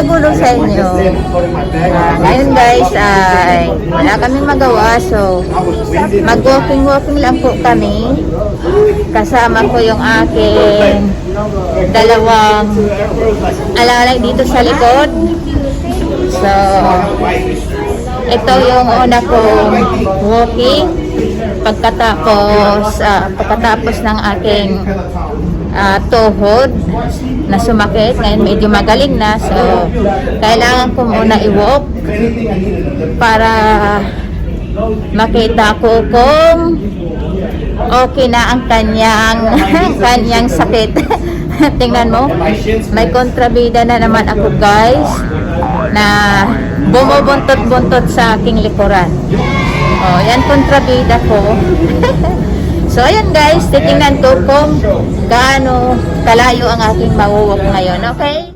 magugulong sa inyo. Ngayon guys, ay wala kaming magawa. So, mag-walking-walking lang po kami. Kasama ko yung aking dalawang alalay dito sa likod. So, ito yung una kong walking pagkatapos ah, pagkatapos ng aking ah, tuhod na sumakit. Ngayon medyo magaling na. So kailangan ko muna i-walk para makita ko kung okay na ang kanyang kanyang sakit. Tingnan mo may kontrabida na naman ako guys na bumubuntot-buntot sa aking likuran. Oh yan kontrabida ko so ayan guys titingnan ko kung gaano kalayo ang aking mawuwak ngayon okay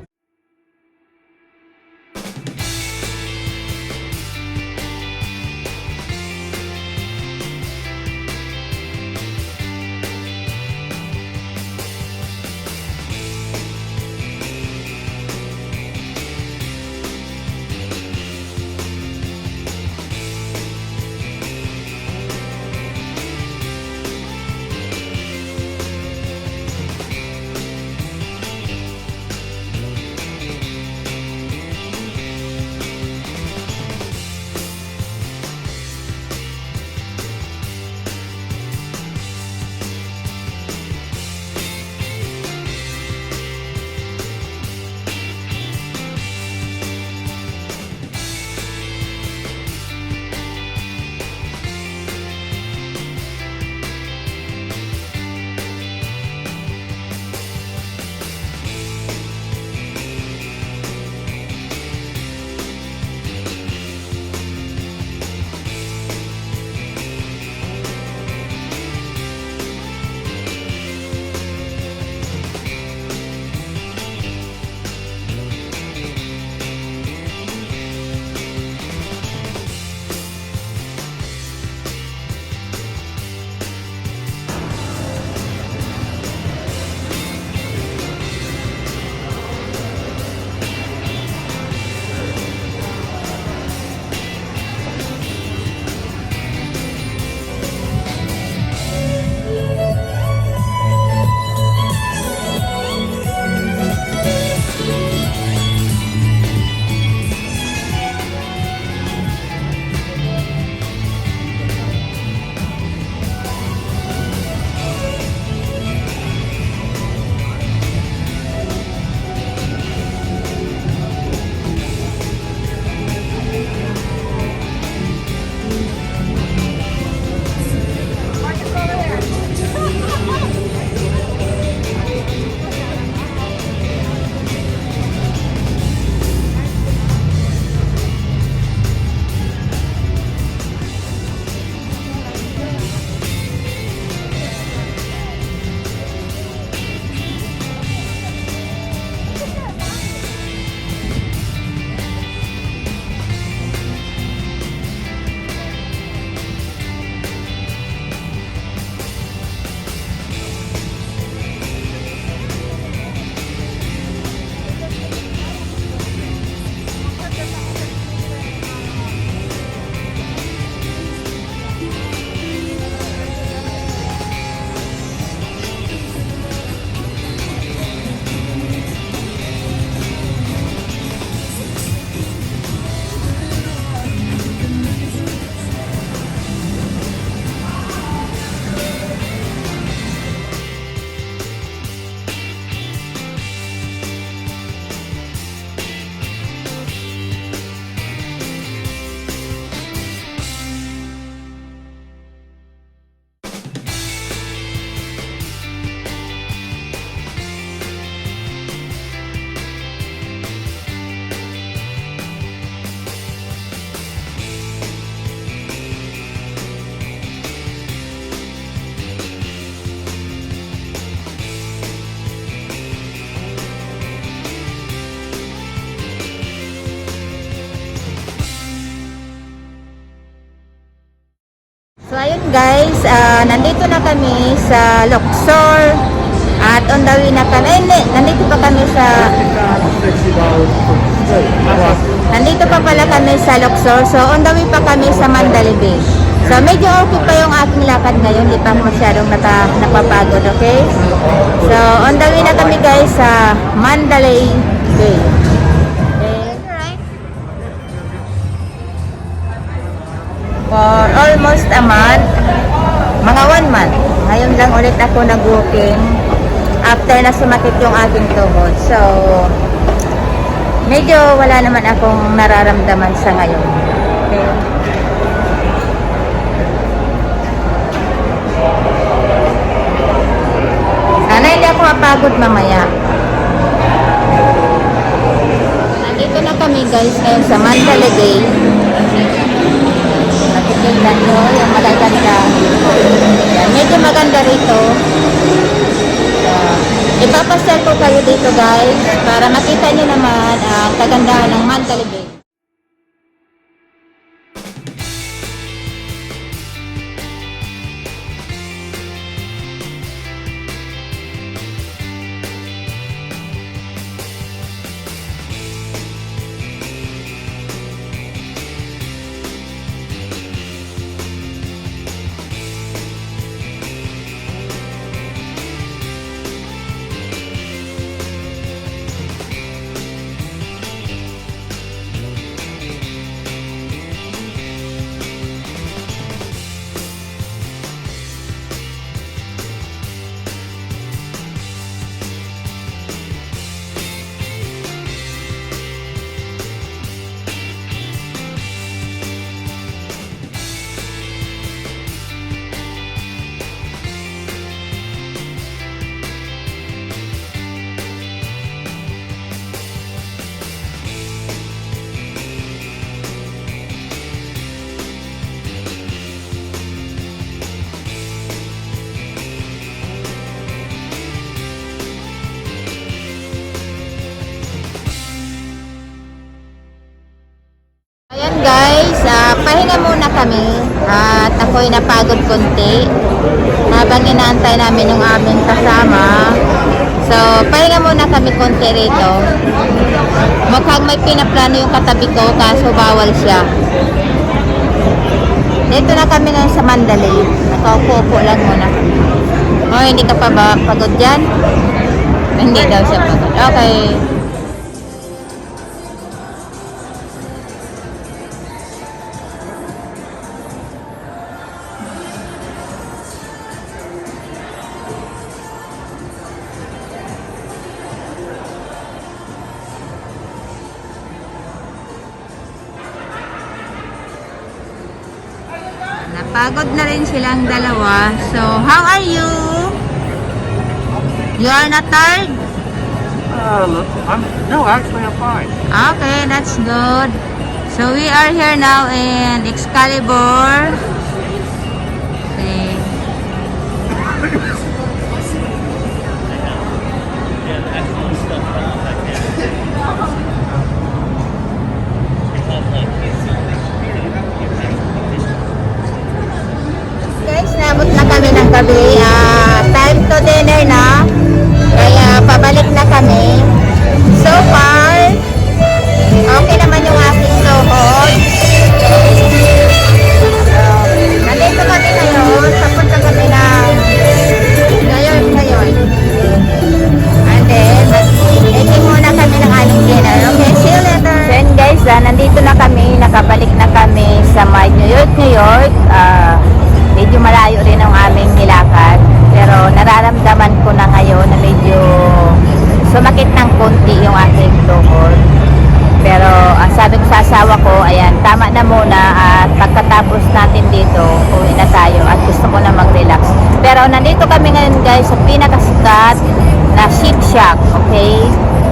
So ayun guys, ah, nandito na kami sa Luxor at on the way na kami, eh, hindi, nandito pa kami sa. Nandito pa pala kami sa Luxor. So, on the way pa kami sa Mandalay Bay. So, medyo okay pa yung aking lakad ngayon. Hindi pa masyadong nata, napapagod, okay? So, on the way na kami guys sa Mandalay Bay. Almost a month, mga one month, ngayon lang ulit ako nag-walking after na sumakit yung aking tuhod. So, medyo wala naman akong nararamdaman sa ngayon. Okay. Sana hindi ako mapagod mamaya. Nandito na kami guys ngayon sa Mandalay Bay. Nakikita nyo yung magaganda. Yan, medyo maganda rito. Uh, ipapasel ko kayo dito guys para makita nyo naman ang kagandahan ng Mandalay Ayan guys, ah, pahinga muna kami at ako'y napagod konti habang inaantay namin yung aming kasama. So, pahinga muna kami konti rito. Mukhang may pinaplano yung katabi ko kaso bawal siya. Dito na kami ngayon sa Mandalay. Nakaupo-upo lang muna. Oh, hindi ka pa ba pagod dyan? Hindi daw siya pagod. Okay. Napagod na rin silang dalawa. So, how are you? You are not tired? Uh, look, I'm, no, actually, I'm fine. Okay, that's good. So, we are here now in Excalibur. Tama na muna at pagkatapos natin dito, uwi na tayo at gusto ko na mag-relax. Pero nandito kami ngayon guys sa pinakasikat na Chic Shack, okay?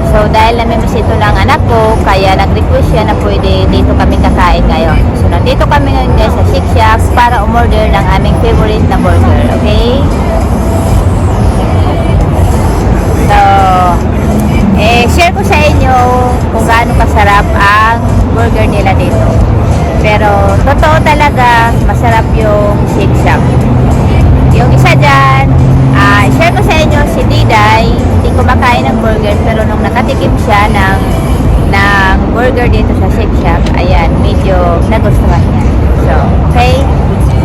So dahil namimiss ito ng anak ko, kaya nag-request siya na pwede dito kami kakain ngayon. So nandito kami ngayon guys sa Chic Shack para umorder ng aming favorite na burger, okay? So, eh, share ko sa inyo kung gaano kasarap ang burger nila dito. Pero, totoo talaga, masarap yung Shake Shack. Yung isa dyan, ah, share ko sa inyo si Diday, hindi kumakain ng burger, pero nung nakatikim siya ng, ng burger dito sa Shake Shack, ayan, medyo nagustuhan niya. So, okay?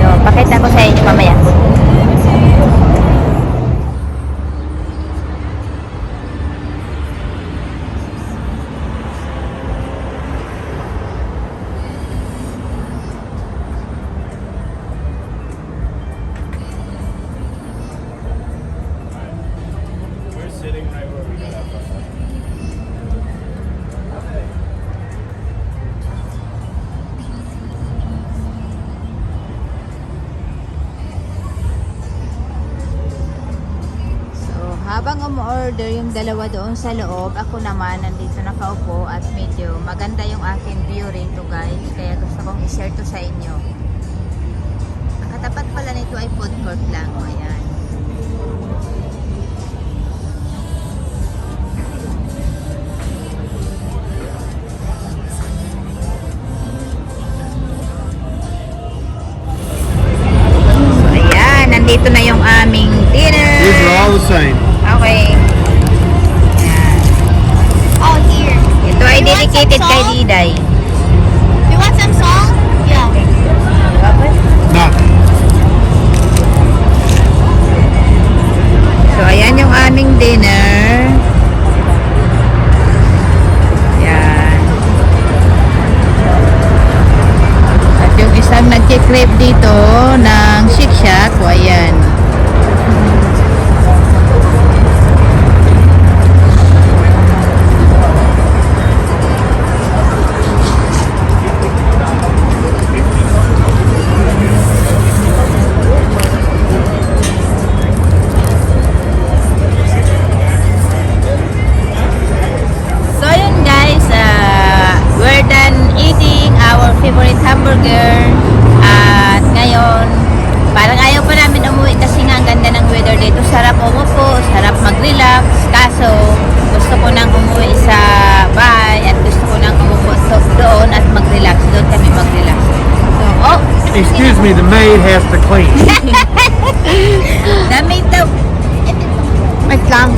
So, pakita habang umu-order yung dalawa doon sa loob, ako naman nandito nakaupo at medyo maganda yung aking view rito guys. Kaya gusto kong i-share to sa inyo. Ang katapat pala nito ay food court lang. Ayan. Me, the maid has to clean. damit daw. Wait lang.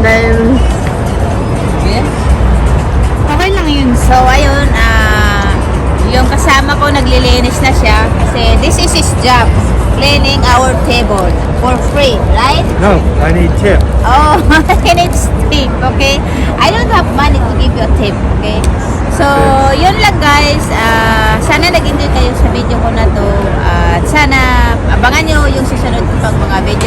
Dahil... Okay lang yun. So, ayun, ah, yung kasama ko naglilinis na siya kasi this is his job, cleaning our table for free, right? No, I need tip. Oh, he needs tip, okay? I don't have money to give you a tip, okay? So, yun lang guys. Ah, sana nag-enjoy kayo sa video ko na to. At sana abangan nyo yung susunod ko pang mga video